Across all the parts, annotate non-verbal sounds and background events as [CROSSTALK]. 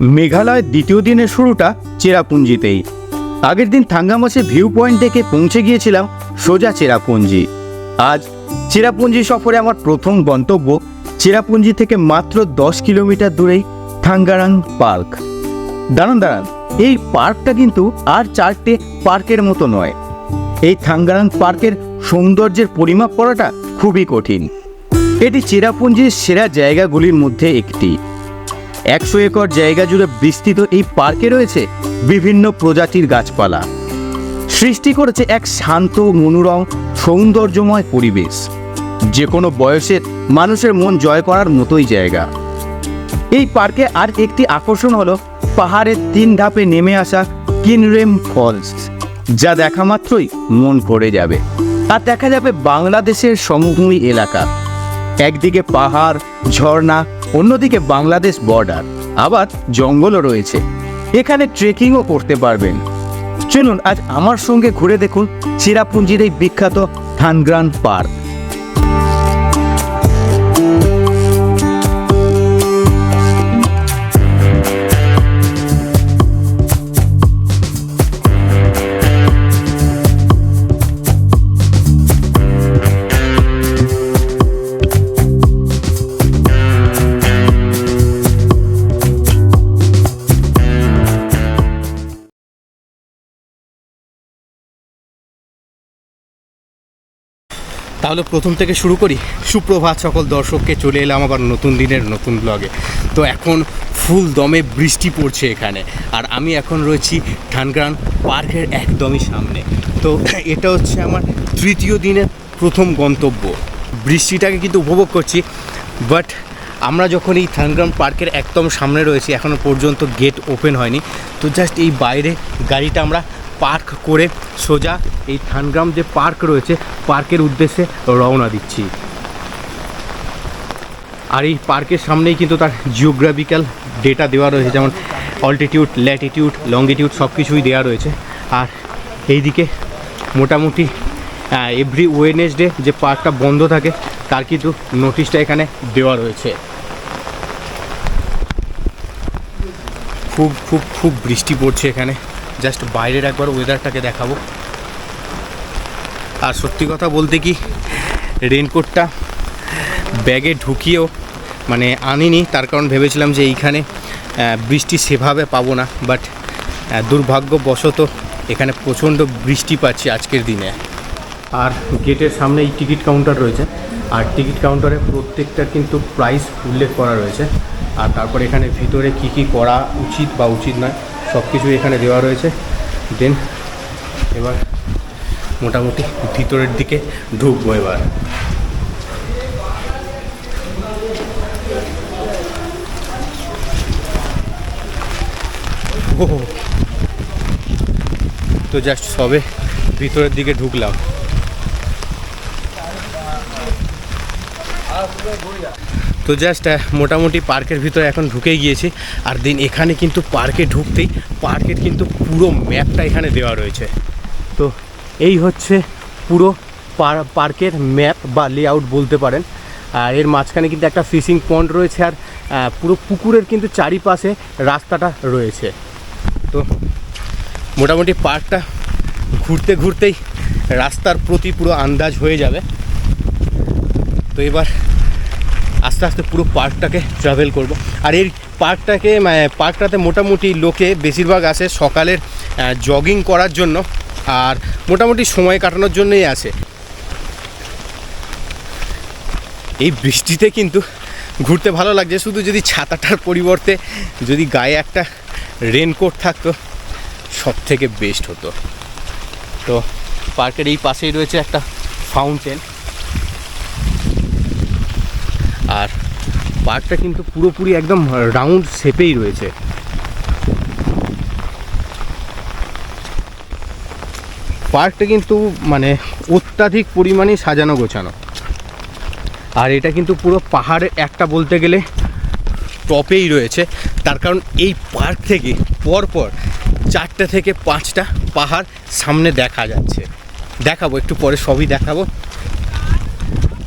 মেঘালয়ের দ্বিতীয় দিনের শুরুটা চেরাপুঞ্জিতেই। আগের দিন থাঙ্গামাসে ভিউ পয়েন্ট থেকে পৌঁছে গিয়েছিলাম সোজা চেরাপুঞ্জি। আজ চেরাপুঞ্জি সফরে আমার প্রথম গন্তব্য চেরাপুঞ্জি থেকে মাত্র দশ কিলোমিটার দূরেই থাঙ্গারাং পার্ক। দাঁড়ান দাঁড়ান, এই পার্কটা কিন্তু আর চারটে পার্কের মতো নয়। এই থাঙ্গারাং পার্কের সৌন্দর্যের পরিমাপ করাটা খুবই কঠিন। এটি চেরাপুঞ্জির সেরা জায়গাগুলির মধ্যে একটি। একশো একর জায়গা জুড়ে বিস্তৃত এই পার্কে রয়েছে বিভিন্ন প্রজাতির গাছপালা। সৃষ্টি করেছে এক শান্ত, মনোরম, সৌন্দর্যময় পরিবেশ। যে কোনো বয়সের মানুষের মন জয় করার মতোই জায়গা। এই পার্কে আর একটি আকর্ষণ হলো পাহাড়ের তিন ধাপে নেমে আসা কিনরেম ফলস, যা দেখা মাত্রই মন ভরে যাবে। আর দেখা যাবে বাংলাদেশের সমভূমি এলাকা। একদিকে পাহাড়, ঝর্ণা অন্যদিকে বাংলাদেশ বর্ডার আবার জঙ্গলও রয়েছে। এখানে ট্রেকিংও করতে পারবেন। চলুন আজ আমার সঙ্গে ঘুরে দেখুন চিরাপুঞ্জির এই বিখ্যাত থানগ্রান পার্ক। তাহলে প্রথম থেকে শুরু করি। সুপ্রভাত সকল দর্শককে, চলে এলাম আবার নতুন দিনের নতুন ব্লগে তো এখন ফুল দমে বৃষ্টি পড়ছে এখানে। আর আমি এখন রয়েছি ঠানগ্রান পার্কের একদমই সামনে। তো এটা হচ্ছে আমার তৃতীয় দিনের প্রথম গন্তব্য। বৃষ্টিটাকে কিন্তু উপভোগ করছি বাট আমরা যখন এই থানগ্রাম পার্কের একদম সামনে রয়েছি এখনও পর্যন্ত গেট ওপেন হয়নি। তো জাস্ট এই বাইরে গাড়িটা আমরা পার্ক করে সোজা এই থানগ্রাম যে পার্ক রয়েছে, পার্কের উদ্দেশ্যে রওনা দিচ্ছি। আর এই পার্কের সামনেই কিন্তু তার জিওগ্রাফিক্যাল ডেটা দেওয়া রয়েছে, যেমন অল্টিটিউড ল্যাটিটিউড লঙ্গিটিউড সব কিছুই দেওয়া রয়েছে। আর এইদিকে মোটামুটি এভরি ওয়েনেসডে যে পার্কটা বন্ধ থাকে, তার কিন্তু নোটিশটা এখানে দেওয়া রয়েছে। খুব খুব খুব বৃষ্টি পড়ছে এখানে। জাস্ট বাইরের একবার ওয়েদারটাকে দেখাবো। আর সত্যি কথা বলতে কি রেনকোটটা ব্যাগে ঢুকিয়েও মানে আনিনি, তার কারণ ভেবেছিলাম যে এইখানে বৃষ্টি সেভাবে পাবো না বাট দুর্ভাগ্যবশত এখানে প্রচণ্ড বৃষ্টি পাচ্ছি আজকের দিনে। আর গেটের সামনে এই টিকিট কাউন্টার রয়েছে, আর টিকিট কাউন্টারে প্রত্যেকটার কিন্তু প্রাইস উল্লেখ করা রয়েছে। আর তারপর এখানে ভিতরে কি কি করা উচিত বা উচিত নয় সব কিছু এখানে দেওয়া রয়েছে। দেন এবার মোটামুটি ভিতরের দিকে ঢুকবো এবার। তো জাস্ট সবে ভিতরের দিকে ঢুকলাম। তো জাস্ট মোটামুটি পার্কের ভিতরে এখন ঢুকে গিয়েছি। আর দিন এখানে কিন্তু পার্কে ঢুকতেই পার্কের কিন্তু পুরো ম্যাপটা এখানে দেওয়া রয়েছে। তো এই হচ্ছে পুরো পার- পার্কের ম্যাপ বা লেআউট বলতে পারেন। আর এর মাঝখানে কিন্তু একটা ফিশিং পন্ড রয়েছে আর পুরো পুকুরের কিন্তু চারিপাশে রাস্তাটা রয়েছে। তো মোটামুটি পার্কটা ঘুরতে ঘুরতেই রাস্তার প্রতি পুরো আন্দাজ হয়ে যাবে। তো এবার আস্তে আস্তে পুরো পার্কটাকে ট্রাভেল করব। আর এই পার্কটাকে মানে পার্কটাতে মোটামুটি লোকে বেশিরভাগ আসে সকালের জগিং করার জন্য আর মোটামুটি সময় কাটানোর জন্যই আসে। এই বৃষ্টিতে কিন্তু ঘুরতে ভালো লাগছে। শুধু যদি ছাতাটার পরিবর্তে যদি গায়ে একটা রেনকোট থাকতো সব থেকে বেস্ট হতো। তো পার্কের এই পাশেই রয়েছে একটা ফাউন্টেন আর পার্কটা কিন্তু পুরোপুরি একদম রাউন্ড শেপেই রয়েছে। পার্কটা কিন্তু মানে অত্যাধিক পরিমাণে সাজানো গোছানো। আর এটা কিন্তু পুরো পাহাড়ের একটা বলতে গেলে টপেই রয়েছে। তার কারণ এই পার্ক থেকে পরপর চারটে থেকে পাঁচটা পাহাড় সামনে দেখা যাচ্ছে। দেখাবো, একটু পরে সবই দেখাবো।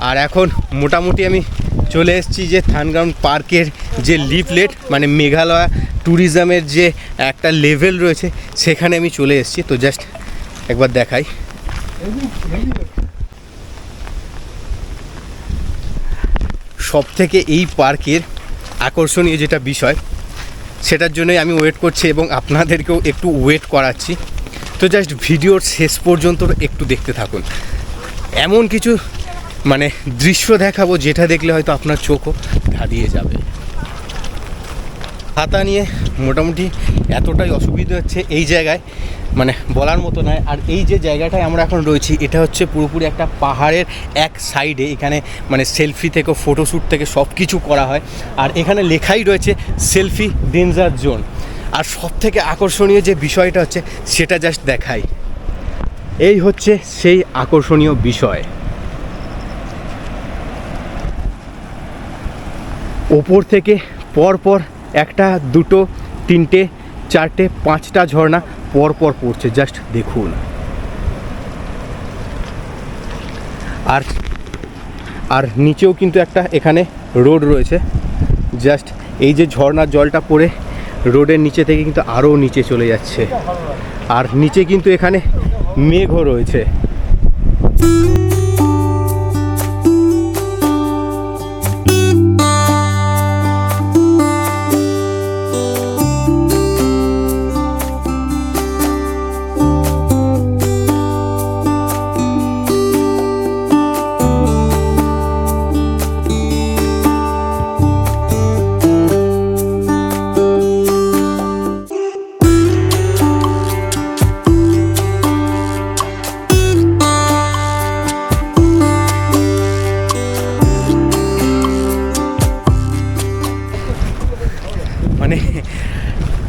আর এখন মোটামুটি আমি চলে এসেছি যে থানগ্রাউন্ড পার্কের যে লিফলেট মানে মেঘালয় ট্যুরিজমের যে একটা লেভেল রয়েছে, সেখানে আমি চলে এসেছি। তো জাস্ট একবার দেখাই। সব থেকে এই পার্কের আকর্ষণীয় যেটা বিষয়, সেটার জন্যই আমি ওয়েট করছি এবং আপনাদেরকেও একটু ওয়েট করাচ্ছি। তো জাস্ট ভিডিওর শেষ পর্যন্ত একটু দেখতে থাকুন। এমন কিছু মানে দৃশ্য দেখাবো, যেটা দেখলে হয়তো আপনার চোখও ধাঁধিয়ে যাবে। হাতা নিয়ে মোটামুটি এতটাই অসুবিধা হচ্ছে এই জায়গায় মানে বলার মতো নয়। আর এই যে জায়গাটায় আমরা এখন রয়েছি, এটা হচ্ছে পুরোপুরি একটা পাহাড়ের এক সাইডে। এখানে মানে সেলফি থেকে, ফটোশ্যুট থেকে সব কিছু করা হয়। আর এখানে লেখাই রয়েছে, সেলফি ডেঞ্জার জোন। আর সব থেকে আকর্ষণীয় যে বিষয়টা হচ্ছে, সেটা জাস্ট দেখাই। এই হচ্ছে সেই আকর্ষণীয় বিষয়। ওপর থেকে পরপর একটা, দুটো, তিনটে, চারটে, পাঁচটা ঝর্ণা পরপর পড়ছে। জাস্ট দেখুন। আর আর নিচেও কিন্তু একটা এখানে রোড রয়েছে। জাস্ট এই যে ঝর্ণার জলটা পড়ে, রোডের নিচে থেকে কিন্তু আরও নিচে চলে যাচ্ছে। আর নিচে কিন্তু এখানে মেঘও রয়েছে।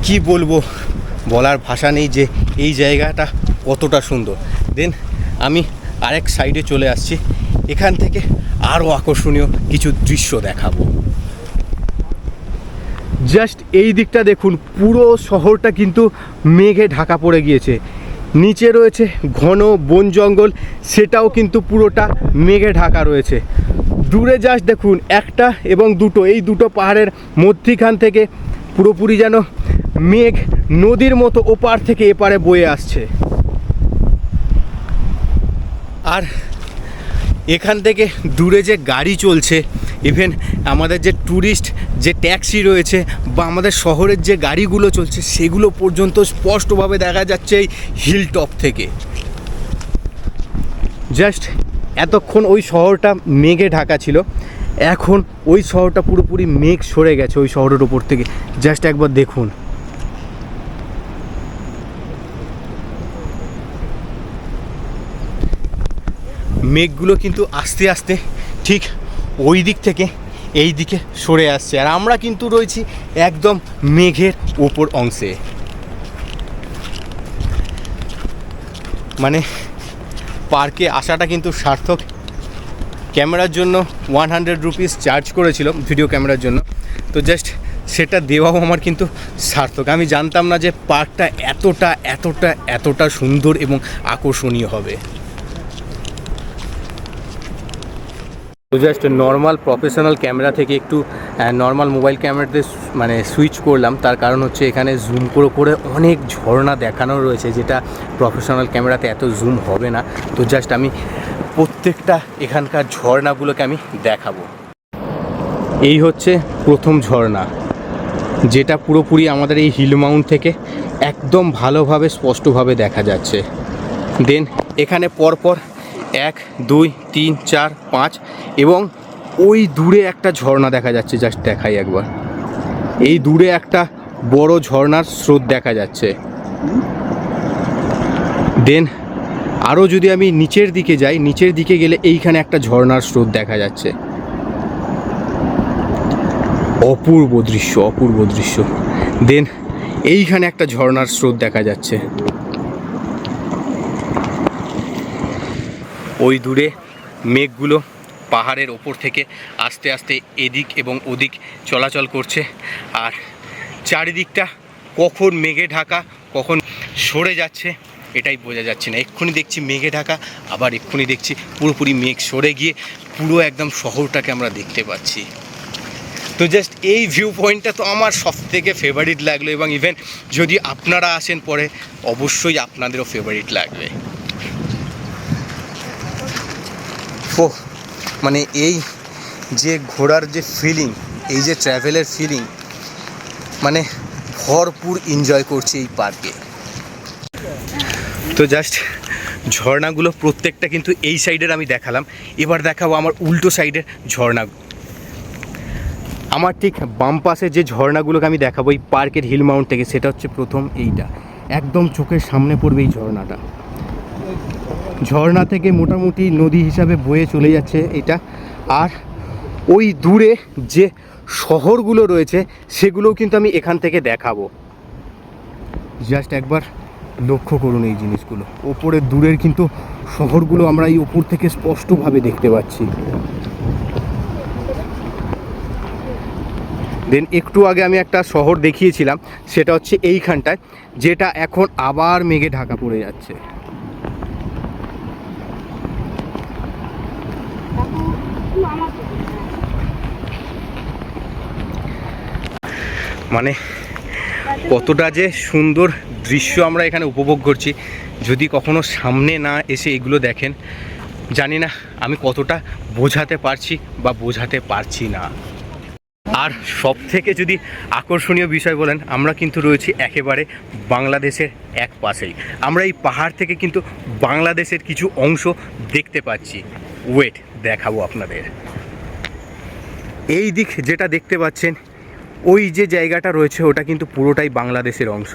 কি বলব? বলার ভাষা নেই যে এই জায়গাটা কতটা সুন্দর। দেন আমি আরেক সাইডে চলে আসছি। এখান থেকে আরও আকর্ষণীয় কিছু দৃশ্য দেখাবো। জাস্ট এই দিকটা দেখুন, পুরো শহরটা কিন্তু মেঘে ঢাকা পড়ে গিয়েছে। নিচে রয়েছে ঘন বন জঙ্গল, সেটাও কিন্তু পুরোটা মেঘে ঢাকা রয়েছে। দূরে জাস্ট দেখুন একটা এবং দুটো, এই দুটো পাহাড়ের মধ্যিখান থেকে পুরোপুরি যেন মেঘ নদীর মতো ওপার থেকে এপারে বয়ে আসছে। আর এখান থেকে দূরে যে গাড়ি চলছে ইভেন আমাদের যে ট্যুরিস্ট যে ট্যাক্সি রয়েছে বা আমাদের শহরের যে গাড়িগুলো চলছে, সেগুলো পর্যন্ত স্পষ্টভাবে দেখা যাচ্ছে এই হিল টপ থেকে। জাস্ট এতক্ষণ ওই শহরটা মেঘে ঢাকা ছিল, এখন ওই শহরটা পুরোপুরি মেঘ সরে গেছে ওই শহরের ওপর থেকে। জাস্ট একবার দেখুন। মেঘগুলো কিন্তু আস্তে আস্তে ঠিক ওই দিক থেকে এই দিকে সরে আসছে। আর আমরা কিন্তু রয়েছি একদম মেঘের ওপর অংশে। মানে পার্কে আসাটা কিন্তু সার্থক। ক্যামেরার জন্য ওয়ান হান্ড্রেড রুপিস চার্জ করেছিল ভিডিও ক্যামেরার জন্য। তো জাস্ট সেটা দেওয়াও আমার কিন্তু সার্থক। আমি জানতাম না যে পার্কটা এতটা এতটা এতটা সুন্দর এবং আকর্ষণীয় হবে তো জাস্ট নর্মাল প্রফেশনাল ক্যামেরা থেকে একটু নর্মাল মোবাইল ক্যামেরাতে মানে সুইচ করলাম। তার কারণ হচ্ছে এখানে জুম করে করে অনেক ঝর্ণা দেখানো রয়েছে, যেটা প্রফেশনাল ক্যামেরাতে এত জুম হবে না। তো জাস্ট আমি প্রত্যেকটা এখানকার ঝর্ণাগুলোকে আমি দেখাবো। এই হচ্ছে প্রথম ঝর্ণা, যেটা পুরোপুরি আমাদের এই হিল মাউন্ট থেকে একদম ভালোভাবে, স্পষ্টভাবে দেখা যাচ্ছে। দেন এখানে পরপর এক, দুই, তিন, চার, পাঁচ এবং ওই দূরে একটা ঝর্ণা দেখা যাচ্ছে জাস্ট দেখাই একবার। এই দূরে একটা বড় ঝর্ণার স্রোত দেখা যাচ্ছে। দেন আরও যদি আমি নিচের দিকে যাই, নিচের দিকে গেলে এইখানে একটা ঝর্ণার স্রোত দেখা যাচ্ছে। অপূর্ব দৃশ্য অপূর্ব দৃশ্য। দেন এইখানে একটা ঝর্ণার স্রোত দেখা যাচ্ছে। ওই দূরে মেঘগুলো পাহাড়ের ওপর থেকে আস্তে আস্তে এদিক এবং ওদিক চলাচল করছে। আর চারিদিকটা কখন মেঘে ঢাকা, কখন সরে যাচ্ছে, এটাই বোঝা যাচ্ছে না। এক্ষুনি দেখছি মেঘে ঢাকা, আবার এক্ষুনি দেখছি পুরোপুরি মেঘ সরে গিয়ে পুরো একদম শহরটাকে আমরা দেখতে পাচ্ছি। তো জাস্ট এই ভিউ পয়েন্টটা তো আমার সব থেকে ফেভারিট লাগল এবং ইভেন যদি আপনারা আসেন পরে, অবশ্যই আপনাদেরও ফেভারিট লাগবে। ও মানে এই যে ঘোরার যে ফিলিং এই যে ট্র্যাভেলের ফিলিং মানে ভরপুর এনজয় করছি এই পার্কে তো জাস্ট ঝর্ণাগুলো প্রত্যেকটা কিন্তু এই সাইডের আমি দেখালাম। এবার দেখাবো আমার উল্টো সাইডের ঝর্ণা। আমার ঠিক বাম পাশে যে ঝর্ণাগুলোকে আমি দেখাবো, এই পার্কের হিল মাউন্ট থেকে, সেটা হচ্ছে প্রথম এইটা। একদম চোখের সামনে পড়বে এই ঝর্ণাটা। ঝর্ণা থেকে মোটামুটি নদী হিসাবে বয়ে চলে যাচ্ছে এটা। আর ওই দূরে যে শহরগুলো রয়েছে, সেগুলোও কিন্তু আমি এখান থেকে দেখাবো। জাস্ট একবার লক্ষ্য করুন এই জিনিসগুলো। ওপরে দূরের কিন্তু শহরগুলো আমরা এই ওপর থেকে স্পষ্টভাবে দেখতে পাচ্ছি। দেন একটু আগে আমি একটা শহর দেখিয়েছিলাম, সেটা হচ্ছে এইখানটায়, যেটা এখন আবার মেঘে ঢাকা পড়ে যাচ্ছে। মানে কতটা যে সুন্দর দৃশ্য আমরা এখানে উপভোগ করছি। যদি কখনো সামনে না এসে এগুলো দেখেন, জানি না আমি কতটা বোঝাতে পারছি বা বোঝাতে পারছি না। আর সব থেকে যদি আকর্ষণীয় বিষয় বলেন, আমরা কিন্তু রয়েছি একেবারে বাংলাদেশের এক পাশেই। আমরা এই পাহাড় থেকে কিন্তু বাংলাদেশের কিছু অংশ দেখতে পাচ্ছি। ওয়েট, দেখাবো আপনাদের। এই দিক যেটা দেখতে পাচ্ছেন ওই যে জায়গাটা রয়েছে, ওটা কিন্তু পুরোটাই বাংলাদেশের অংশ।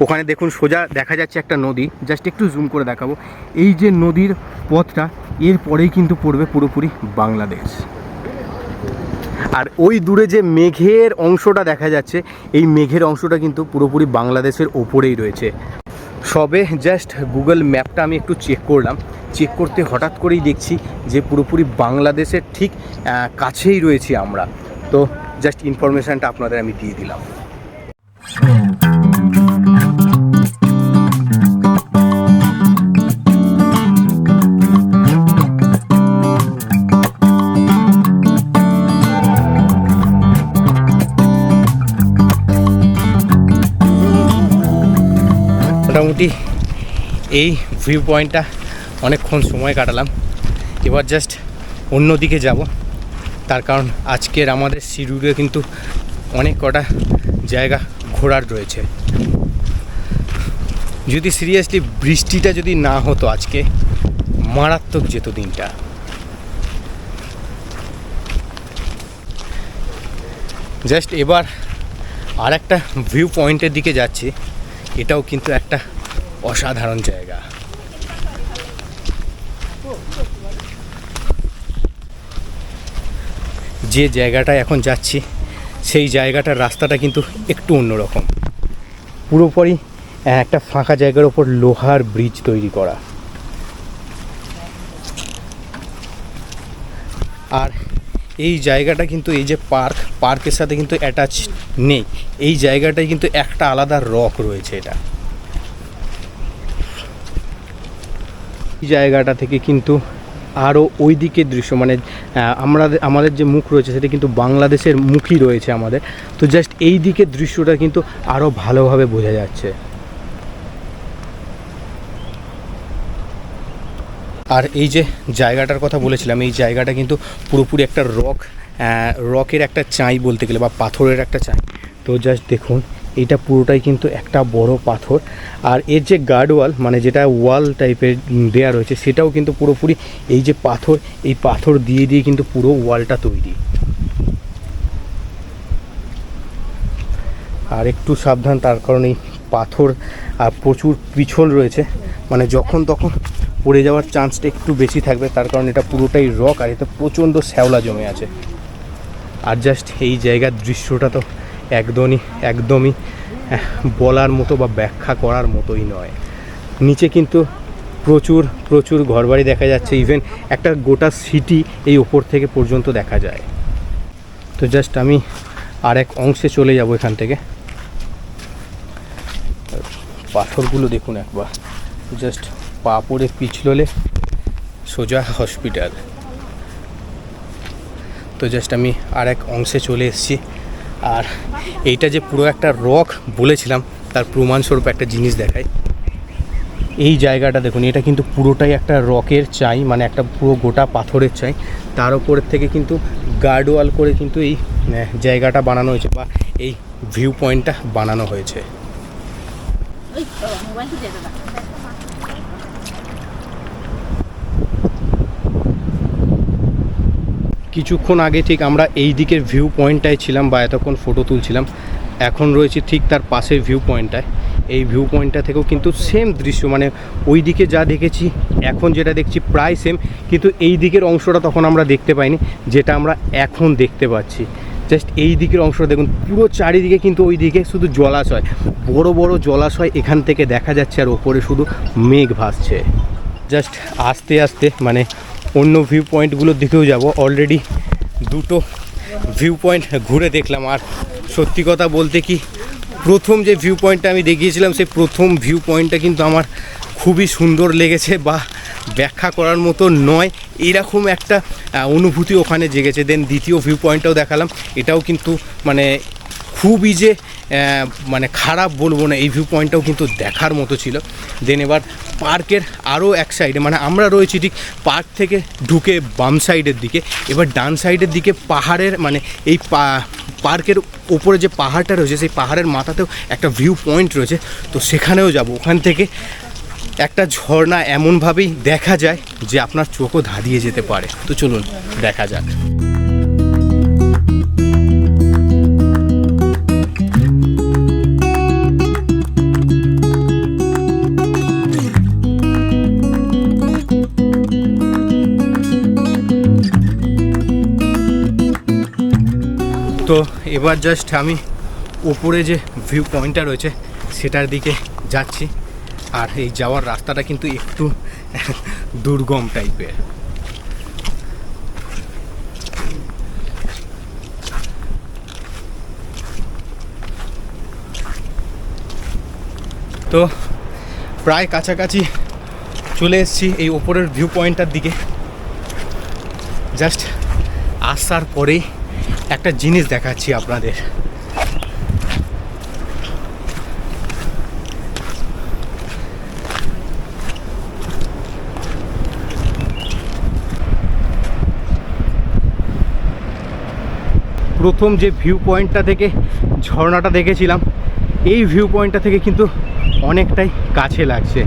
ওখানে দেখুন সোজা দেখা যাচ্ছে একটা নদী, জাস্ট একটু জুম করে দেখাবো। এই যে নদীর পথটা, এর পরেই কিন্তু পড়বে পুরোপুরি বাংলাদেশ। আর ওই দূরে যে মেঘের অংশটা দেখা যাচ্ছে, এই মেঘের অংশটা কিন্তু পুরোপুরি বাংলাদেশের ওপরেই রয়েছে। সবে জাস্ট গুগল ম্যাপটা আমি একটু চেক করলাম। চেক করতে হঠাৎ করেই দেখছি যে পুরোপুরি বাংলাদেশের ঠিক কাছেই রয়েছি আমরা। তো জাস্ট ইনফরমেশানটা আপনাদের আমি দিয়ে দিলাম। মোটামুটি এই ভিউ পয়েন্টটা অনেকক্ষণ সময় কাটালাম। এবার জাস্ট অন্য দিকে যাব। তার কারণ আজকের আমাদের শিডিউলে কিন্তু অনেক কটা জায়গা ঘোরার রয়েছে। যদি সিরিয়াসলি বৃষ্টিটা যদি না হতো আজকে, মারাত্মক যেত দিনটা। জাস্ট এবার আর একটা ভিউ পয়েন্টের দিকে যাচ্ছি, এটাও কিন্তু একটা অসাধারণ জায়গা। যে জায়গাটা এখন যাচ্ছি, সেই জায়গাটার রাস্তাটা কিন্তু একটু অন্যরকম। পুরোপুরি একটা ফাঁকা জায়গার ওপর লোহার ব্রিজ তৈরি করা। আর এই জায়গাটা কিন্তু এই যে পার্ক পার্কের সাথে কিন্তু অ্যাটাচ নেই। এই জায়গাটায় কিন্তু একটা আলাদা রক রয়েছে এটা। এই জায়গাটা থেকে কিন্তু আরও ওই দিকের দৃশ্য মানে আমরা আমাদের যে মুখ রয়েছে সেটা কিন্তু বাংলাদেশের মুখই রয়েছে আমাদের। তো জাস্ট এই দিকের দৃশ্যটা কিন্তু আরও ভালোভাবে বোঝা যাচ্ছে। আর এই যে জায়গাটার কথা বলেছিলাম, এই জায়গাটা কিন্তু পুরোপুরি একটা রক রকের একটা চাই বলতে গেলে বা পাথরের একটা চাই। তো জাস্ট দেখুন এটা পুরোটাই কিন্তু একটা বড় পাথর। আর এর যে গার্ড ওয়াল মানে যেটা ওয়াল টাইপের দেয়া রয়েছে, সেটাও কিন্তু পুরোপুরি এই যে পাথর, এই পাথর দিয়ে দিয়ে কিন্তু পুরো ওয়ালটা তৈরি। আর একটু সাবধান, তার কারণে এই পাথর, আর প্রচুর পিছল রয়েছে। মানে যখন তখন পড়ে যাওয়ার চান্সটা একটু বেশি থাকবে, তার কারণ এটা পুরোটাই রক আর এতে প্রচণ্ড শ্যাওলা জমে আছে। আর জাস্ট এই জায়গার দৃশ্যটা তো একদমই একদমই বলার মতো বা ব্যাখ্যা করার মতোই নয়। নিচে কিন্তু প্রচুর প্রচুর ঘরবাড়ি দেখা যাচ্ছে। ইভেন একটা গোটা সিটি এই ওপর থেকে পর্যন্ত দেখা যায়। তো জাস্ট আমি আর এক অংশে চলে যাব এখান থেকে। পাথরগুলো দেখুন একবার। জাস্ট পা পড়ে পিছললে সোজা হসপিটাল তো জাস্ট আমি আর এক অংশে চলে এসেছি। আর এইটা যে পুরো একটা রক বলেছিলাম, তার প্রমাণস্বরূপ একটা জিনিস দেখায়। এই জায়গাটা দেখুন, এটা কিন্তু পুরোটাই একটা রকের চাই মানে একটা পুরো গোটা পাথরের চাই। তার উপরের থেকে কিন্তু গার্ড ওয়াল করে কিন্তু এই জায়গাটা বানানো হয়েছে বা এই ভিউ পয়েন্টটা বানানো হয়েছে ওই বাবা, মোবাইল তো দিয়ে দাদা কিছুক্ষণ আগে ঠিক আমরা এই দিকের ভিউ পয়েন্টটায় ছিলাম বা এতক্ষণ ফটো তুলছিলাম, এখন রয়েছে ঠিক তার পাশের ভিউ পয়েন্টটায় এই ভিউ পয়েন্টটা থেকেও কিন্তু সেম দৃশ্য মানে ওই দিকে যা দেখেছি, এখন যেটা দেখছি প্রায় সেম কিন্তু এই দিকের অংশটা তখন আমরা দেখতে পাইনি, যেটা আমরা এখন দেখতে পাচ্ছি। জাস্ট এই দিকের অংশটা দেখুন, পুরো চারিদিকে কিন্তু ওই দিকে শুধু জলাশয়। বড় বড় জলাশয় এখান থেকে দেখা যাচ্ছে আর ওপরে শুধু মেঘ ভাসছে। জাস্ট আস্তে আস্তে মানে অন্য ভিউ পয়েন্টগুলোর দিকেও যাব। অলরেডি দুটো ভিউ পয়েন্ট ঘুরে দেখলাম। আর সত্যি কথা বলতে কি, প্রথম যে ভিউ পয়েন্টটা আমি দেখিয়েছিলাম, সেই প্রথম ভিউ পয়েন্টটা কিন্তু আমার খুবই সুন্দর লেগেছে বা ব্যাখ্যা করার মতো নয়। এরকম একটা অনুভূতি ওখানে জেগেছে। দেন দ্বিতীয় ভিউ পয়েন্টটাও দেখালাম। এটাও কিন্তু মানে খুবই যে মানে খারাপ বলব না, এই ভিউ পয়েন্টটাও কিন্তু দেখার মতো ছিল। দেন এবার পার্কের আরও এক সাইডে মানে আমরা রয়েছি ঠিক পার্ক থেকে ঢুকে বাম সাইডের দিকে। এবার ডান সাইডের দিকে পাহাড়ের মানে এই পা, পার্কের ওপরে যে পাহাড়টা রয়েছে, সেই পাহাড়ের মাথাতেও একটা ভিউ পয়েন্ট রয়েছে। তো সেখানেও যাব। ওখান থেকে একটা ঝর্ণা এমনভাবেই দেখা যায় যে আপনার চোখও ধাঁধিয়ে যেতে পারে। তো চলুন, দেখা যাক। তো এবার জাস্ট আমি উপরে যে ভিউ পয়েন্টটা রয়েছে, সেটার দিকে যাচ্ছি। আর এই যাওয়ার রাস্তাটা কিন্তু একটু [LAUGHS] দুর্গম টাইপের তো প্রায় কাছাকাছি চলে এসেছি এই ওপরের ভিউ পয়েন্টটার দিকে। জাস্ট আসার পরেই একটা জিনিস দেখাচ্ছি আপনাদের। প্রথম যে ভিউ পয়েন্টটা থেকে ঝর্ণাটা দেখেছিলাম, এই ভিউ পয়েন্টটা থেকে কিন্তু অনেকটাই কাছে লাগছে।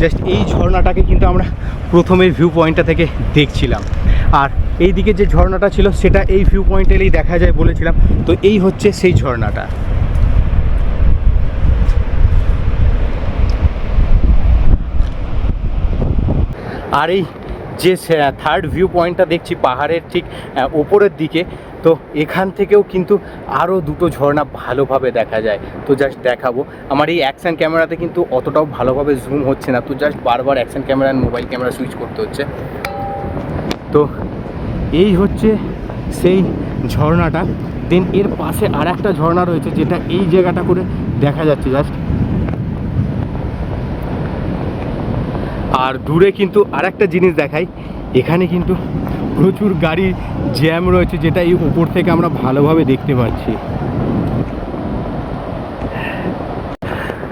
জাস্ট এই ঝর্ণাটাকে কিন্তু আমরা প্রথমের ভিউ পয়েন্টটা থেকে দেখছিলাম। আর এই দিকে যে ঝর্ণাটা ছিল, সেটা এই ভিউ পয়েন্ট এলেই দেখা যায় বলেছিলাম। তো এই হচ্ছে সেই ঝর্ণাটা। আর এই যে থার্ড ভিউ পয়েন্টটা দেখছি পাহাড়ের ঠিক ওপরের দিকে, তো এখান থেকেও কিন্তু আরও দুটো ঝর্ণা ভালোভাবে দেখা যায়। তো জাস্ট দেখাবো। আমার এই অ্যাকশন ক্যামেরাতে কিন্তু অতটাও ভালোভাবে জুম হচ্ছে না। তো জাস্ট বারবার action camera mobile camera switch করতে হচ্ছে। তো এই হচ্ছে সেই ঝর্ণাটা। দেন এর পাশে আর একটা ঝর্ণা রয়েছে যেটা এই জায়গাটা করে দেখা যাচ্ছে জাস্ট আর দূরে কিন্তু আর একটা জিনিস দেখাই। এখানে কিন্তু প্রচুর গাড়ি জ্যাম রয়েছে যেটা এই উপর থেকে আমরা ভালোভাবে দেখতে পাচ্ছি।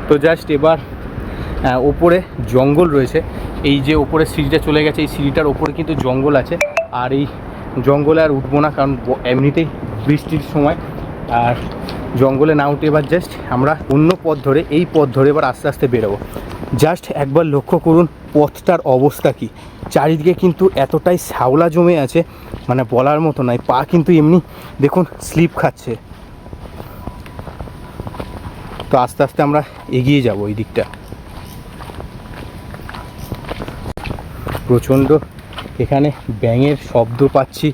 তো জাস্ট এবার ওপরে জঙ্গল রয়েছে। এই যে ওপরে সিঁড়িটা চলে গেছে, এই সিঁড়িটার ওপরে কিন্তু জঙ্গল আছে। আর এই জঙ্গলে আর উঠবো না, কারণ এমনিতেই বৃষ্টির সময়। আর জঙ্গলে না উঠে এবার জাস্ট আমরা অন্য পথ ধরে, এই পথ ধরে এবার আস্তে আস্তে বেরোবো। জাস্ট একবার লক্ষ্য করুন, পথটার অবস্থা কি। চারিদিকে কিন্তু এতটাই শ্যাওলা জমে আছে মানে বলার মতো নয়, পা কিন্তু এমনি দেখুন স্লিপ খাচ্ছে। তো আস্তে আস্তে আমরা এগিয়ে যাব ওই দিকটা। প্রচণ্ড। এখানে ব্যাঙের শব্দ পাচ্ছি।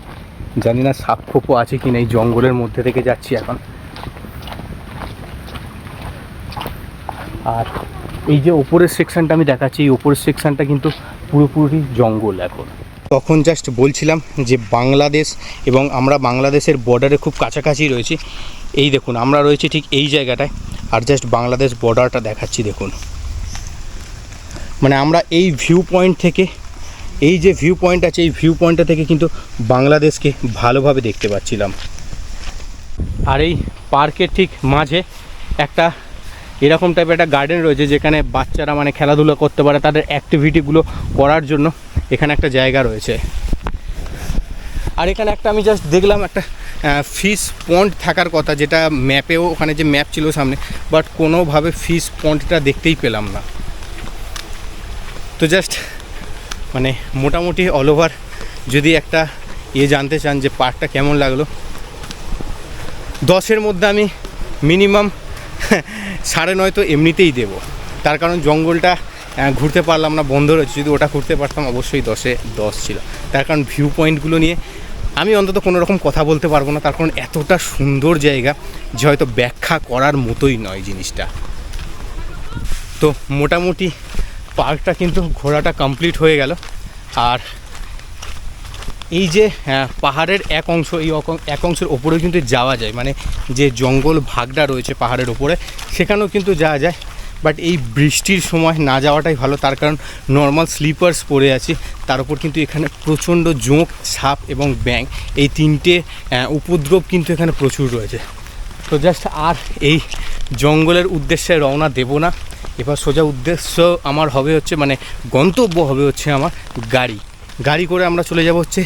জানি না সাপ খোপও আছে কি না এই জঙ্গলের মধ্যে থেকে যাচ্ছি এখন। আর এই যে ওপরের সেকশনটা আমি দেখাচ্ছি, এই ওপরের সেকশনটা কিন্তু পুরোপুরি জঙ্গল এখন। তখন জাস্ট বলছিলাম যে বাংলাদেশ এবং আমরা বাংলাদেশের বর্ডারে খুব কাছাকাছি রয়েছি। এই দেখুন, আমরা রয়েছি ঠিক এই জায়গাটায়। আর জাস্ট বাংলাদেশ বর্ডারটা দেখাচ্ছি, দেখুন। মানে আমরা এই ভিউ পয়েন্ট থেকে এই যে ভিউ পয়েন্ট আছে, এই ভিউ পয়েন্টটা থেকে কিন্তু বাংলাদেশকে ভালোভাবে দেখতে পাচ্ছিলাম। আর এই পার্কের ঠিক মাঝে একটা এরকম টাইপের একটা গার্ডেন রয়েছে, যেখানে বাচ্চারা মানে খেলাধুলা করতে পারে, তাদের অ্যাক্টিভিটিগুলো করার জন্য এখানে একটা জায়গা রয়েছে। আর এখানে একটা আমি জাস্ট দেখলাম একটা ফিশ পন্ড থাকার কথা, যেটা ম্যাপেও ওখানে যে ম্যাপ ছিল সামনে বাট কোনোভাবে ফিশ পন্ডটা দেখতেই পেলাম না। তো জাস্ট মানে মোটামুটি অল ওভার যদি একটা ইয়ে জানতে চান যে পার্কটা কেমন লাগল, দশের মধ্যে আমি মিনিমাম [LAUGHS] সাড়ে নয় তো এমনিতেই দেবো। তার কারণ জঙ্গলটা ঘুরতে পারলাম না, বন্ধ রয়েছে, যদি ওটা ঘুরতে পারতাম অবশ্যই দশে দশ ছিল। তার কারণ ভিউ পয়েন্টগুলো নিয়ে আমি অন্তত কোনো রকম কথা বলতে পারব না, তার কারণ এতটা সুন্দর জায়গা যে হয়তো ব্যাখ্যা করার মতোই নয় জিনিসটা। তো মোটামুটি পার্কটা কিন্তু ঘোরাটা কমপ্লিট হয়ে গেল। আর এই যে আহ, পাহাড়ের এক অংশ এই এক অংশের ওপরেও কিন্তু যাওয়া যায়। মানে যে জঙ্গল ভাগটা রয়েছে পাহাড়ের ওপরে সেখানেও কিন্তু যাওয়া যায়। বাট এই বৃষ্টির সময় না যাওয়াটাই ভালো। তার কারণ নর্মাল স্লিপার্স পরে আছি। তার উপর কিন্তু এখানে প্রচণ্ড জোঁক সাপ এবং ব্যাং এই তিনটে উপদ্রব কিন্তু এখানে প্রচুর রয়েছে। তো জাস্ট আর এই জঙ্গলের উদ্দেশ্যে রওনা দেব না। এবার সোজা উদ্দেশ্য আমার হবে হচ্ছে মানে গন্তব্য হবে হচ্ছে আমার গাড়ি। গাড়ি করে আমরা চলে যাব হচ্ছে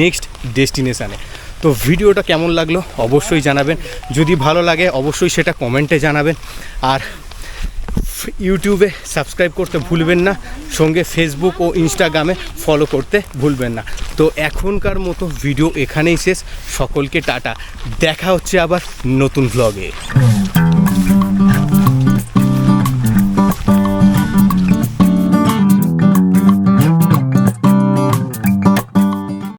নেক্সট ডেস্টিনেশানে তো ভিডিওটা কেমন লাগল অবশ্যই জানাবেন। যদি ভালো লাগে অবশ্যই সেটা কমেন্টে জানাবেন। আর ইউটিউবে সাবস্ক্রাইব করতে ভুলবেন না, সঙ্গে ফেসবুক ও ইনস্টাগ্রামে ফলো করতে ভুলবেন না। তো এখনকার মতো ভিডিও এখানেই শেষ। সকলকে টাটা। দেখা হচ্ছে আবার নতুন ভ্লগে